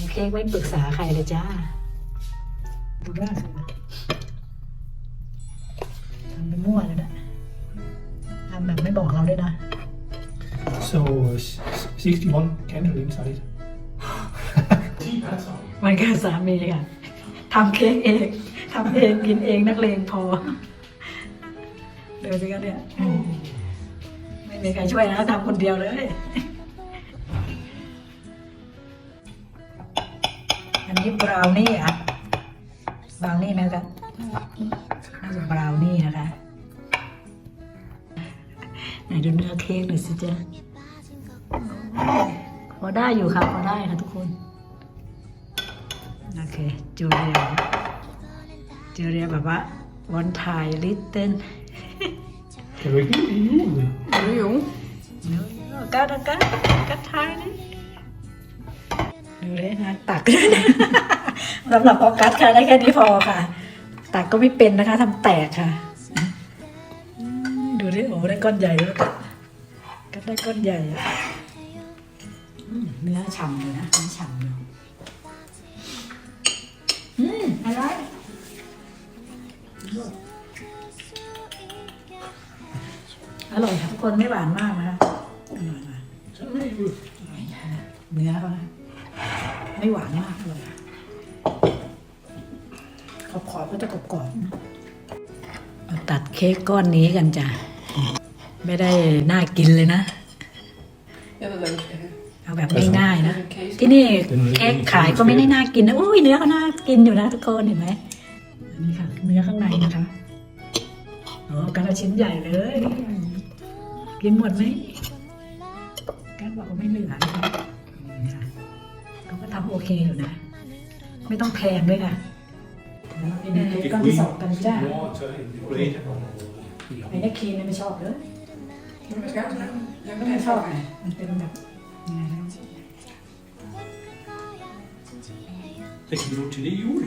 ำเค้กไม่ปรึกษาใครเลยจ้าดูหน้าค่ะทำไปมั่วเลยนะทำแบบไม่บอกเราด้วยนะ So, s- s- 61 candle inside. Tea pads on. มันแค่สามีค่ะทำเค้กเองทำเองกินเองนักเลงพอเดูสิคะเนี่ยไม่มีใครช่วยนะทำคนเดียวเลย นนี้บราวนี่อะบราวนี่นะคะน่าจะบราวนี่นะคะไหนดูเนื้อเค้กหน่อยสิจ๊ะพอได้อยู่ค่ะพอได้ค่ะทุกคน โอเคจูเลียจูเลียแบบว่าวันถ่ายลิตเติ้ล Kan du ikke lide julen? อยู่กัดกัดกัดทายนี่ดู เลยนะตักสำหรับพอกัดค่ะได้แค่นี้พอค่ะ ตักก็ไม่เป็นนะคะทำแตกค่ะอืมดูดิโอ้ได้ก้อนใหญ่ด้วยกัดได้ก้อนใหญ่อะอืมเนื้อฉ่ำเลยนะเนื้อฉ่ำเลยอืมอะไรอร่อยค่ะทุกคนไม่หวานมากนะคะอร่อยมาก Så er det jul. เนื้อเขานะ ไม่หวานมากเลยขอบขอบก็จะกรอบๆนะมาตัดเค้กก้อนนี้กันจ้ะ ไม่ได้น่ากินเลยนะ เอาแบบง่ายๆนะ ที่นี่เค้กขายก็ไม่ได้น่ากินนะอุ้ยเนื้อก็น่ากินอยู่นะทุกคนเห็นไหมอันนี้ค่ะ เนื้อข้างในนะคะอ๋อกันละชิ้นใหญ่เลย กินหมดไหมกันบอกว่าไม่เหลือนะคะ ทำโอเคอยู่นะ ไม่ต้องแพงด้วยค่ะเดี๋ยวเราไปดูเค้กก้อนที่สองกันจ้า Water in the bread. ไอ้นี่ครีมเนี่ยไม่ชอบเลย Men vi skal have den. Jeg ไม่ vil ชอบ have ไงมันเป็นแบบยังไงนะ Det kan du til det jul.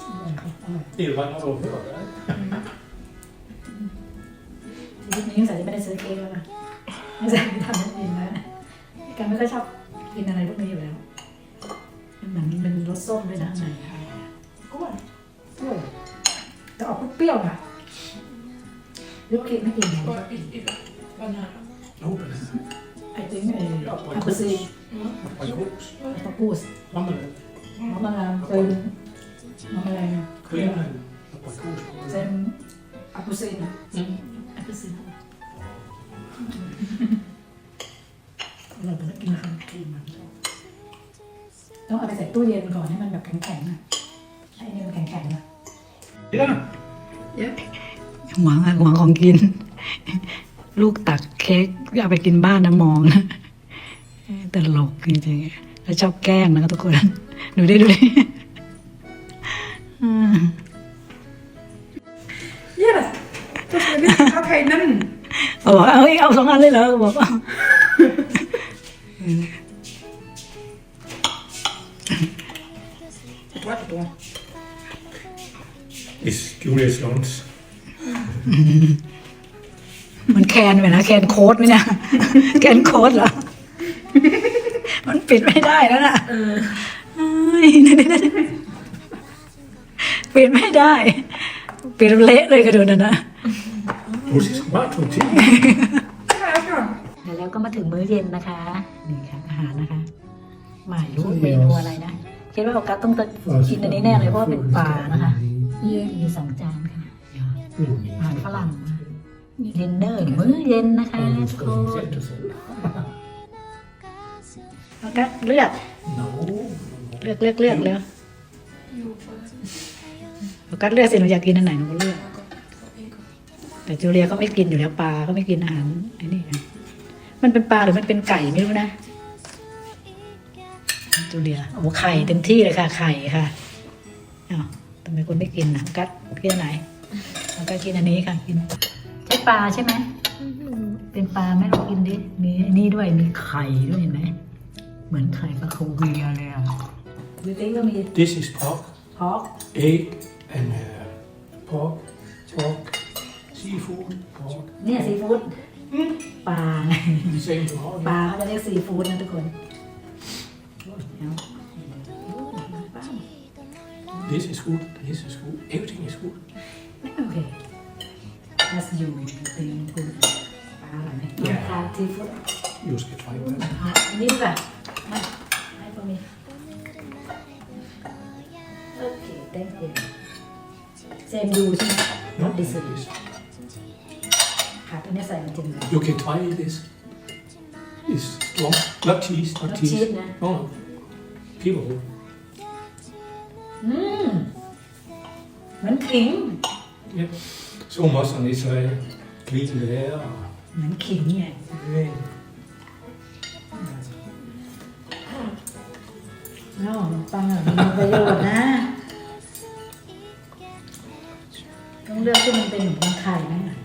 อร่อยค่ะอร่อย Det er jo bare noget over. ยุคนี้ยังใส่จะไม่ได้ซื้อเค้กแล้วนะไม่ใส่ทำนั่นเองนะกันไม่ค่อยชอบกินอะไรพวกนี้อยู่แล้ว รสส้มด้วยนะข้างในกล้วยกล้วยแต่ออกเปรี้ยวๆนะลูกเค้กไม่กินเลย Bare et, et banan. No banana. ไอ้ติ้งไอ้อัปเปอร์ซี Aprikos. อัปเปอร์กูส Marmelade. มะมะนาวเป็นมะมะนาว Cream and aprikos. เป็นอัปเปอร์ซีนะ Mm. อัปเปอร์ซีเราไปกินข้าวครีมมัน ต้องเอาไปใส่ตู้เย็นก่อนให้มันแบบแข็งๆนะให้เนี่ยมันแข็งๆนะ Ja. Ja. หวังอะหวังของกิน ลูกตักเค้กเอาไปกินบ้านนะมองนะตลกจริงๆแล้วชอบแกล้งนะครับทุกคนดูดิดูดิอืม Ja da. Så skal vi lige have hinanden. เอาบอกเอาเอาสองอันเลยเหรอบอกเอา What do you It's Julia's lunch. มันแคนไหมนะแคนโค้ดไหมเนะแคนโค้ดเหรอ มันปิดไม่ได้แล้วน่ะเอ้ยปิดไม่ได้ ปิดเละเลยกระโดดนะนะ Plus is smart for tea. Det har jeg gjort. แล้วก็มาถึงมื้อเย็นนะคะ นี่ค่ะอาหารนะคะไม่รู้เมนูอะไรนะ คิดว่าโอกัสต้องกินอันนี้แน่เลยเพราะว่าเป็นปลานะคะมีสองจานค่ะอาหารฝรั่งนะดินเนอร์มื้อเย็นนะคะทุกคนโอกัสเลือก No. เลือกเลือกเลือกเลยโอกัสเลือกสิหนูอยากกินอันไหนหนูก็เลือกแต่จูเลียก็ไม่กินอยู่แล้วปลาก็ไม่กินอาหารไอ้นี่นะมันเป็นปลาหรือมันเป็นไก่ไม่รู้นะ จูเลียโอ้ไข่เต็มที่เลยค่ะ ไข่ค่ะอ้าวทำไมคนไม่กินนะกัดกินอันไหนมันก็กินอันนี้ค่ะกินใช่ปลาใช่ไหมเป็นปลาไหม่ลองกินดิมีไอ้นี่ด้วยมีไข่ด้วยเห็นไหมเหมือนไข่ปลาคูเวียเลยอะดูสิก็มี This is pork, พอก egg, and uh, pork, pork, seafood, pork. เนี่ยซีฟู้ดปลาไง Same tomorrow. ปลาเขาจะเรียกซีฟู้ดนะทุกคน This is good. This is good. Everything is good. โอเค as you think good ปลาอะไรไหมน้ำปลาซีฟู้ด You skal try that. อะอันนี้ดีกว่ามาให้พวกนี้โอเค thank you เซมดูใช่ไหม No, What is it? this. ค่ะตัวนี้ใส่มันจะมี You can try this. It's strong. Not cheese. Not, Not cheese. cheese, no. No, no. People. อืมเหมือนขิง Yeah. Så mossen i Sverige. Lite där. เหมือนขิงไงเนาะปังอะมีประโยชน์นะ ต้องเลือกที่มันเป็นขนมปังไข่นะ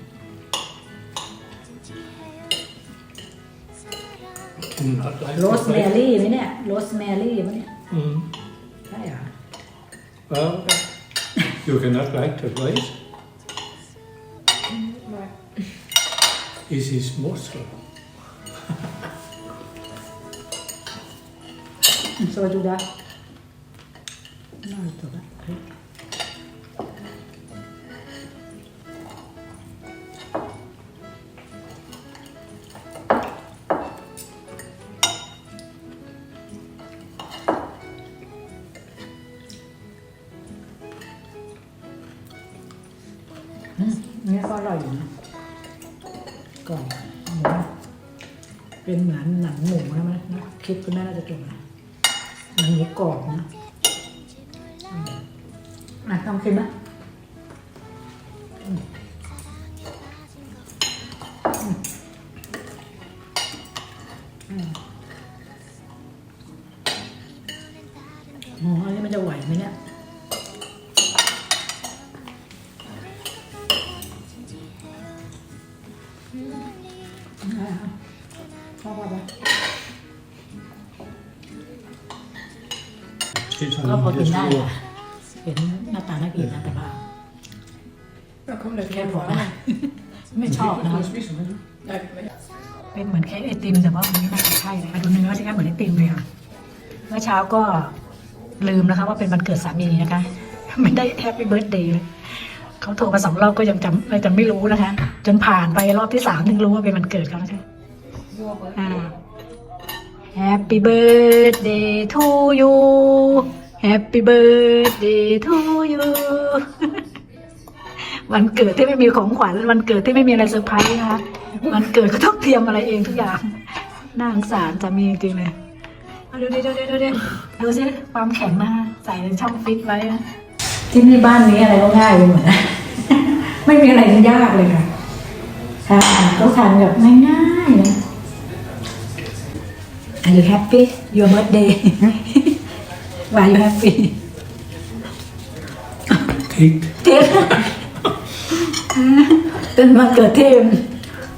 Not like โรสแมรี่ไหมเนี่ย โรสแมรี่ไหมเนี่ย Mm. ใช่เหรอ Well, you cannot like the rice. This is morsel. โซจูดะน่ เป็นเหมือนหนังหมูนะมั้ยนะคิดคุณแม่น่าจะจบนะหนังหมูกรอบนะอะลองชิมไหมอืมอืมอืมโอ้อันนี้มันจะไหวไหมเนี่ย Det er ก็พอ sådan กิน en ได้ lille ค่ะเห็นหน้าตาน่ากินนะแต่ว่า Jeg kom lidt แค่ her พอ for นะไม่ชอบนะ Nej, men jeg เป็นเหมือนเค้กไอติมแต่ว่ามันไม่น่าจะใช่เลยมาดูเนื้อสิคะเหมือนไอติมเลยค่ะเมื่อเช้าก็ลืมนะคะ ว่าเป็นวันเกิดสามีนะคะ ไม่ได้แฮปปี้เบิร์ดเดย์เลยเขาโทรมาสองรอบก็ยังจำเลยจำไม่รู้นะคะ จนผ่านไปรอบที่สามถึงรู้ว่าเป็นวันเกิดเขาแล้วใช่อ่า Happy birthday to you Happy birthday to you วันเกิดที่ไม่มีของขวัญวันเกิดที่ไม่มีอะไรเซอร์ไพรส์นะคะวันเกิดก็ต้องเตรียมอะไรเองทุกอย่างน่าสงสารสามีจริงเลยดูดิดูดิดูดิดูสิความแข็งนะคะใส่ในช่องฟิตไว้นะที่นี่บ้านนี้อะไรก็ง่ายไปหมดนะไม่มีอะไรยากเลยค่ะค่ะก็ทานแบบง่ายๆนะ Are you happy your birthday Why you happy cake. เทปเป็นวันเกิดที่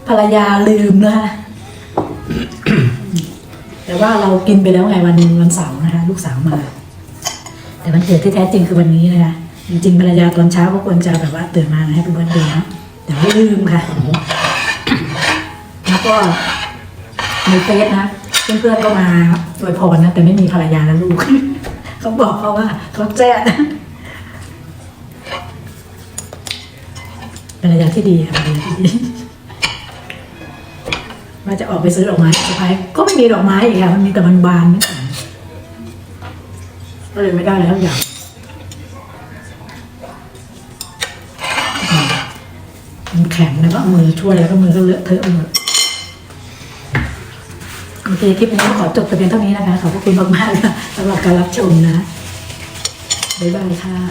ภรรยาลืมนะคะแต่ว่าเรากินไปแล้วไงวันวันเสาร์นะคะลูกสาวมา แต่วันเกิดที่แท้จริงคือวันนี้นะคะจริงๆภรรยาตอนเช้าก็ควรจะแบบว่าตื่นมาให้เป็นวันเกิดนะแต่ว่าลืมค่ะแล้วก็ในเฟซนะเพื่อนๆก็มาอวยพรนะแต่ไม่มีภรรยาและลูก เขาบอกเขาว่าเขาแจ้นะภรรยาที่ดีค่ะภรรยาที่ดีว่าจะออกไปซื้อดอกไม้สุดท้ายก็ไม่มีดอกไม้อีกค่ะมันมีแต่มันบานนี่ก็เลยไม่ได้แล้วอย่างมันแข็งแล้วก็มือช่วยแล้วก็มือก็เลอะเทอะหมดโอ เคคลิปนี้ก็ขอจบแต่เพียงเท่านี้นะคะ ขอบพระคุณมากๆสำหรับการรับชมนะ บ๊ายบายค่ะ